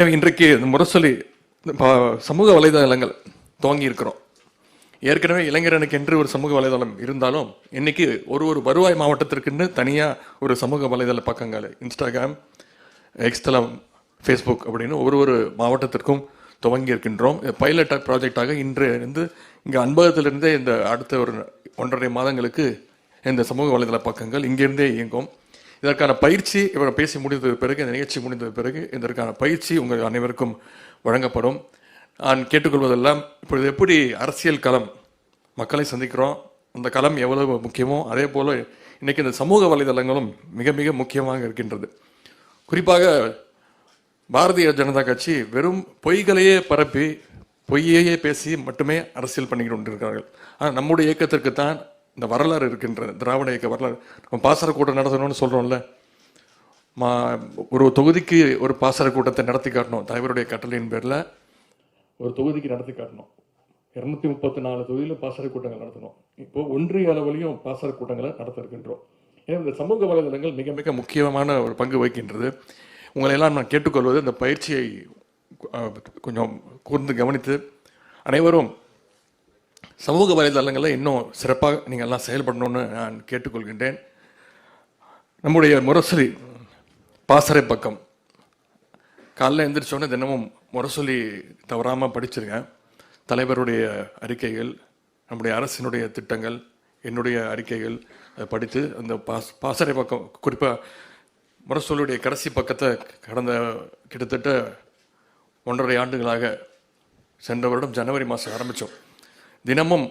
இன்றைக்கு இந்த முரசொலி இந்த சமூக வலைதளங்கள் துவங்கி இருக்கிறோம் ஏற்கனவே இளைஞரனுக்கு என்று ஒரு சமூக வலைதளம் இருந்தாலும் இன்னைக்கு ஒரு ஒரு வருவாய் மாவட்டத்திற்குன்னு தனியாக ஒரு சமூக வலைதள பக்கங்கள் இன்ஸ்டாகிராம் எக்ஸ்தலம் ஃபேஸ்புக் அப்படின்னு ஒரு ஒரு மாவட்டத்திற்கும் துவங்கி இருக்கின்றோம் பைலட் ப்ராஜெக்டாக இன்று இருந்து இங்கே அன்பகத்திலிருந்தே இந்த அடுத்த ஒரு ஒன்றரை மாதங்களுக்கு இந்த சமூக வலைதள பக்கங்கள் இங்கிருந்தே இயங்கும். இதற்கான பயிற்சி இவர் பேசி முடிந்தது பிறகு இந்த நிகழ்ச்சி முடிந்தது பிறகு இதற்கான பயிற்சி உங்கள் அனைவருக்கும் வழங்கப்படும். நான் கேட்டுக்கொள்வதெல்லாம் இப்பொழுது எப்படி அரசியல் களம் மக்களை சந்திக்கிறோம் அந்த களம் எவ்வளவு முக்கியமோ அதே போல் இன்றைக்கி இந்த சமூக வலைதளங்களும் மிக மிக முக்கியமாக இருக்கின்றது. குறிப்பாக பாரதிய ஜனதா கட்சி வெறும் பொய்களையே பரப்பி பொய்யையே பேசி மட்டுமே அரசியல் பண்ணிக்கிட்டு கொண்டிருக்கிறார்கள். ஆனால் நம்முடைய இயக்கத்திற்கு தான் இந்த வரலாறு இருக்கின்றது திராவிட இயக்க வரலாறு. நம்ம பாசர கூட்டம் நடத்தணும்னு சொல்கிறோம்ல மா ஒரு தொகுதிக்கு ஒரு பாசர கூட்டத்தை நடத்தி காட்டணும். தலைவருடைய கட்டளையின் பேரில் ஒரு தொகுதிக்கு நடத்தி காட்டணும். இரநூத்தி முப்பத்தி நாலு தொகுதியில் பாசர கூட்டங்கள் நடத்தணும். இப்போ ஒன்றிய அளவிலையும் பாசர கூட்டங்களை நடத்த இருக்கின்றோம். ஏன்னா இந்த சமூக வலைதளங்கள் மிக மிக முக்கியமான ஒரு பங்கு வகிக்கின்றது. உங்களை எல்லாம் நான் கேட்டுக்கொள்வது இந்த பயிற்சியை கொஞ்சம் கூர்ந்து கவனித்து அனைவரும் சமூக வலைதளங்களில் இன்னும் சிறப்பாக நீங்கள் எல்லாம் செயல்படணும்னு நான் கேட்டுக்கொள்கின்றேன். நம்முடைய முரசொலி பாசறை பக்கம். காலைல எந்திரிச்சோடனே தினமும் முரசொலி தவறாமல் படிச்சிருக்கேன். தலைவருடைய அறிக்கைகள் நம்முடைய அரசினுடைய திட்டங்கள் என்னுடைய அறிக்கைகள் அதை படித்து அந்த பாஸ் பாசறை பக்கம் குறிப்பாக முரசொலியுடைய கடைசி பக்கத்தை கடந்த கிட்டத்தட்ட ஒன்றரை ஆண்டுகளாக சென்ற வருடம் ஜனவரி மாதம் ஆரம்பித்தோம் தினமும்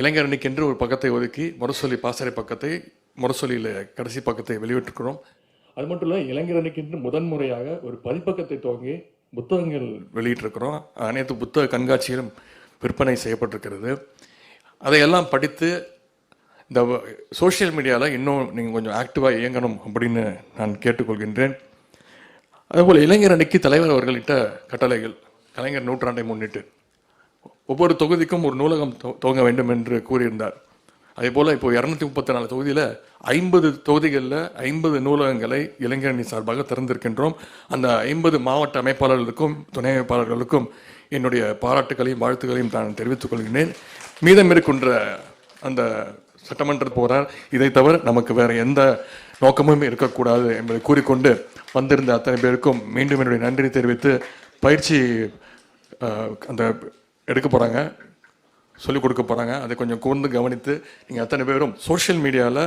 இளைஞரணிக்கென்று ஒரு பக்கத்தை ஒதுக்கி முரசொலி பாசறை பக்கத்தை முரசொலியில் கடைசி பக்கத்தை வெளியிட்டிருக்கிறோம். அது மட்டும் இல்லை இளைஞரணிக்கென்று முதன்முறையாக ஒரு பதிப்பக்கத்தை துவங்கி புத்தகங்கள் வெளியிட்டிருக்கிறோம். அனைத்து புத்தக கண்காட்சியிலும் விற்பனை செய்யப்பட்டிருக்கிறது. அதையெல்லாம் படித்து இந்த சோஷியல் மீடியாவில் இன்னும் நீங்கள் கொஞ்சம் ஆக்டிவாக இயங்கணும் அப்படின்னு நான் கேட்டுக்கொள்கின்றேன். அதுபோல் இளைஞர் அணிக்கு தலைவர் அவர்களிட்ட கட்டளைகள் கலைஞர் நூற்றாண்டை முன்னிட்டு. ஒவ்வொரு தொகுதிக்கும் ஒரு நூலகம் துவங்க வேண்டும் என்று கூறியிருந்தார். அதே போல் இப்போ இரநூத்தி முப்பத்தி நாலு தொகுதியில் ஐம்பது தொகுதிகளில் ஐம்பது நூலகங்களை இளைஞரணி சார்பாக திறந்திருக்கின்றோம். அந்த ஐம்பது மாவட்ட அமைப்பாளர்களுக்கும் துணை அமைப்பாளர்களுக்கும் என்னுடைய பாராட்டுகளையும் வாழ்த்துக்களையும் நான் தெரிவித்துக் கொள்கிறேன். மீதம் இருக்கின்ற அந்த சட்டமன்ற போரார் இதை தவிர நமக்கு வேற எந்த நோக்கமும் இருக்கக்கூடாது என்பதை கூறிக்கொண்டு வந்திருந்த அத்தனை பேருக்கும் மீண்டும் என்னுடைய நன்றி தெரிவித்து பயிற்சி அந்த எடுக்க போகிறாங்க சொல்லிக் கொடுக்க போகிறாங்க அதை கொஞ்சம் கூர்ந்து கவனித்து நீங்கள் அத்தனை பேரும் சோஷியல் மீடியாவில்